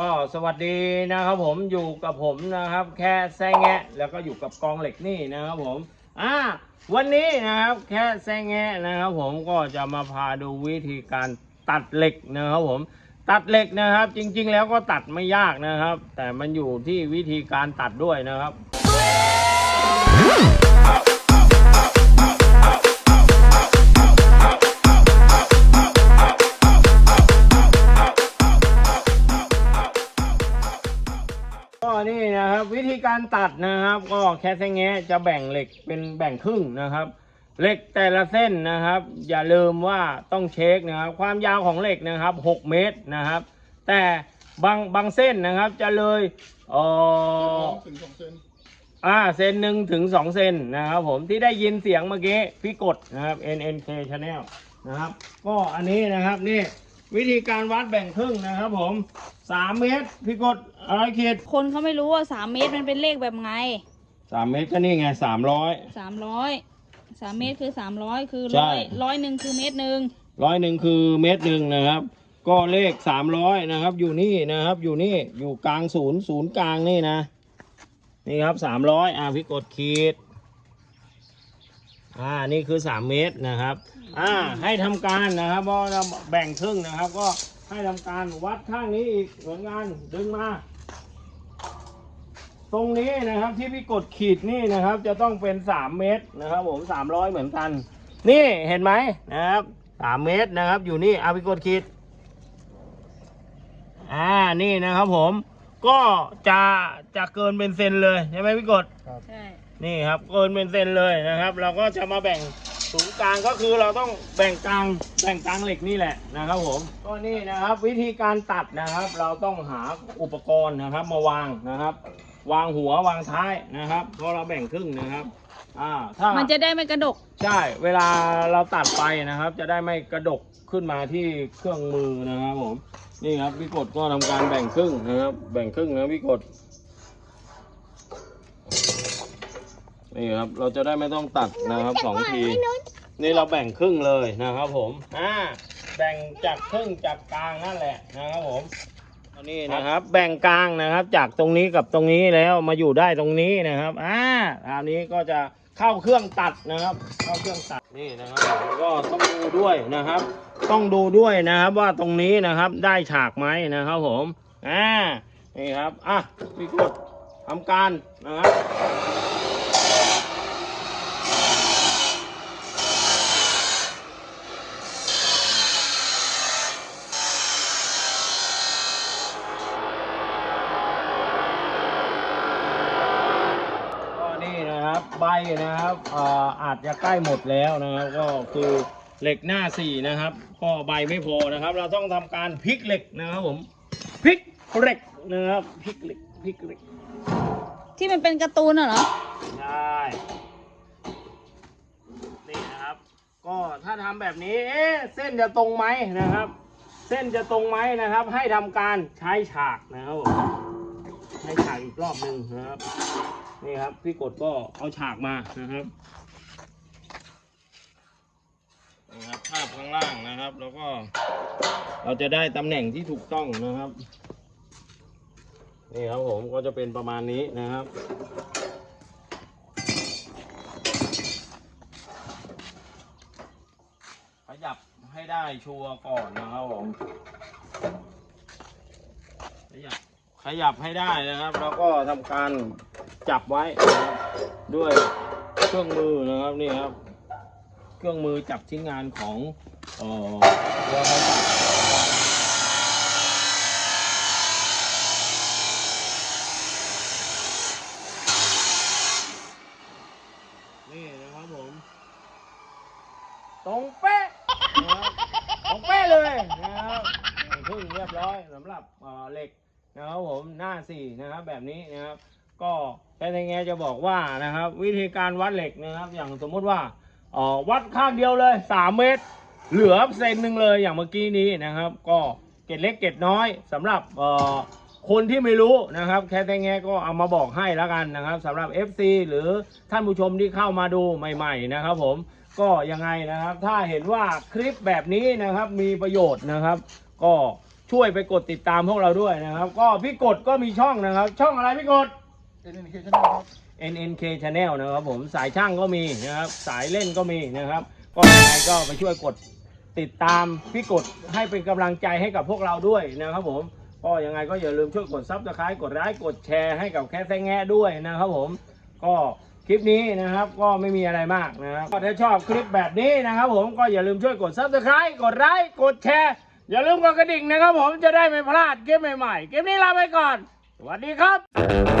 ก็สวัสดีนะครับผมอยู่กับผมนะครับ แค่แซงแงะแล้วก็อยู่กับกองเหล็กนี่นะครับผมอ่าวันนี้นะครับแค่แซงแงะนะครับผมก็จะมาพาดูวิธีการตัดเหล็กนะครับผมตัดเหล็กนะครับ จริง ๆ แล้วก็ตัดไม่ยากนะครับ แต่มันอยู่ที่วิธีการตัดด้วยนะครับ การตัดนะครับ ก็แค่แงแงะจะแบ่งเหล็กเป็นแบ่งครึ่งนะครับ เหล็กแต่ละเส้นนะครับ อย่าลืมว่าต้องเช็คนะครับ ความยาวของเหล็กนะครับ 6 เมตรนะครับ แต่บางบางเส้นนะครับจะเลยเออถึงสองเซนอ่าเซนหนึ่งถึง2เซนนะครับผมที่ได้ยินเสียงเมื่อกี้พี่กดนะครับ NNK Channel นะครับ ก็อันนี้นะครับนี่ วิธีการวัดแบ่งครึ่งนะครับผม3เมตรพี่กดอะไรขีดคนเขาไม่รู้ว่าสามเมตรมันเป็นเลขแบบไงสามเมตรก็นี่ไงสามร้อยสามร้อยสามเมตรคือสามร้อยคือใช่ร้อยร้อยหนึ่งคือเมตรหนึ่งร้อยหนึ่งคือเมตรหนึ่งนะครับ ก็เลขสามร้อยนะครับ อยู่นี่นะครับ อยู่นี่อยู่กลางศูนย์ศูนย์กลางนี่นะ นี่ครับสามร้อยอ่าพี่กดขีด อ่านี่คือสามเมตรนะครับ อ่าให้ทำการนะครับเพราะเราแบ่งครึ่งนะครับ ก็ให้ทำการวัดข้างนี้อีกเหมือนกันดึงมา ตรงนี้นะครับที่พี่กดขีดนี่นะครับ จะต้องเป็นสามเมตรนะครับผมสามร้อยเหมือนกัน นี่เห็นไหมนะครับสามเมตรนะครับ อยู่นี่เอาพี่กดขีดอ่านี่นะครับผมก็จะจะเกินเป็นเซนเลยใช่ไหมพี่กดใช่ นี่ครับเกินเป็นเซนเลยนะครับ เราก็จะมาแบ่งศูนย์กลางก็คือเราต้องแบ่งกลางแบ่งกลางเหล็กนี่แหละนะครับผมก็นี่นะครับ วิธีการตัดนะครับ เราต้องหาอุปกรณ์นะครับ มาวางนะครับ วางหัววางท้ายนะครับเพราะเราแบ่งครึ่งนะครับอ่าถ้ามันจะได้ไม่กระดก ใช่เวลาเราตัดไปนะครับ จะได้ไม่กระดกขึ้นมาที่เครื่องมือนะครับผมนี่ครับพี่กดก็ทำการแบ่งครึ่งนะครับ แบ่งครึ่งนะพี่กด นี่ครับ เราจะได้ไม่ต้องตัดนะครับสองที นี่เราแบ่งครึ่งเลยนะครับ ผมอ่าแบ่งจากครึ่งจากกลางนั่นแหละนะครับผมอันนี้นะครับ แบ่งกลางนะครับ จากตรงนี้กับตรงนี้แล้วมาอยู่ได้ตรงนี้นะครับอ่าอันนี้ก็จะเข้าเครื่องตัดนะครับ เข้าเครื่องตัดนี่นะครับแล้วก็ต้องดูด้วยนะครับ ต้องดูด้วยนะครับว่าตรงนี้นะครับได้ฉากไหมนะครับ ผมอ่านี่ครับอะพี่กดทำการนะครับ ก็นี่นะครับ ใบนะครับเอ่ออาจจะใกล้หมดแล้วนะครับ ก็คือเหล็กหน้าสี่นะครับ ก็ใบไม่พอนะครับ เราต้องทำการพลิกเหล็กนะครับผมพลิกเหล็กนะครับพลิกเหล็กพลิกเหล็ก ที่มันเป็นการ์ตูนน่ะเหรอใช่นี่นะครับ ก็ถ้าทำแบบนี้เอ๊ะเส้นจะตรงไหมนะครับ เส้นจะตรงไหมนะครับ ให้ทำการใช้ฉากนะครับผมใช้ฉากอีกรอบหนึ่งนะครับ นี่ครับ พี่กดก็เอาฉากมานะครับนี่ครับภาพข้างล่างนะครับ แล้วก็เราจะได้ตำแหน่งที่ถูกต้องนะครับนี่ครับผมก็จะเป็นประมาณนี้นะครับขยับให้ได้ชัวร์ก่อนนะครับผมขยับขยับให้ได้นะครับ แล้วก็ทำการ จับไว้นะครับด้วยเครื่องมือนะครับนี่ครับ เครื่องมือจับชิ้นงานของเอ่อตัวไฟตัดนี่นะครับผม ตรงเป๊ะนะครับตรงเป๊ะเลยนะครับพึ่งเรียบร้อยสำหรับเอ่อเหล็กนะครับผมหน้าสี่นะครับแบบนี้นะครับ ก็แค่ไงจะบอกว่านะครับ วิธีการวัดเหล็กนะครับ อย่างสมมุติว่าออวัดข้างเดียวเลยสามเมตร เหลือเซนหนึ่งเลยอย่างเมื่อกี้นี้นะครับ ก็เกร็ดเล็กเกร็ดน้อยสำหรับคนที่ไม่รู้นะครับ แค่แต่แงก็เอามาบอกให้แล้วกันนะครับสำหรับ FC หรือท่านผู้ชมที่เข้ามาดูใหม่ ๆ นะครับ ผมก็ยังไงนะครับ ถ้าเห็นว่าคลิปแบบนี้นะครับ มีประโยชน์นะครับ ก็ช่วยไปกดติดตามพวกเราด้วยนะครับ ก็พี่กดก็มีช่องนะครับ ช่องอะไรพี่กด เอ็นเอ็นเคชั่นครับ NNK Channel นะครับผมสายช่างก็มีนะครับ สายเล่นก็มีนะครับก็ยังไงก็ไปช่วยกดติดตามพี่กดให้เป็นกำลังใจให้กับพวกเราด้วยนะครับผมก็ยังไงก็อย่าลืมช่วยกดซับสไครต์กดไลค์กดแชร์ให้กับแค่แซงแง่ด้วยนะครับผมก็คลิปนี้นะครับก็ไม่มีอะไรมากนะครับก็ถ้าชอบคลิปแบบนี้นะครับ ผมก็อย่าลืมช่วยกดซับสไครต์กดไลค์กดแชร์อย่าลืมกดกระดิ่งนะครับ ผมจะได้ไม่พลาดคลิปใหม่ๆคลิปนี้ลาไปก่อน สวัสดีครับ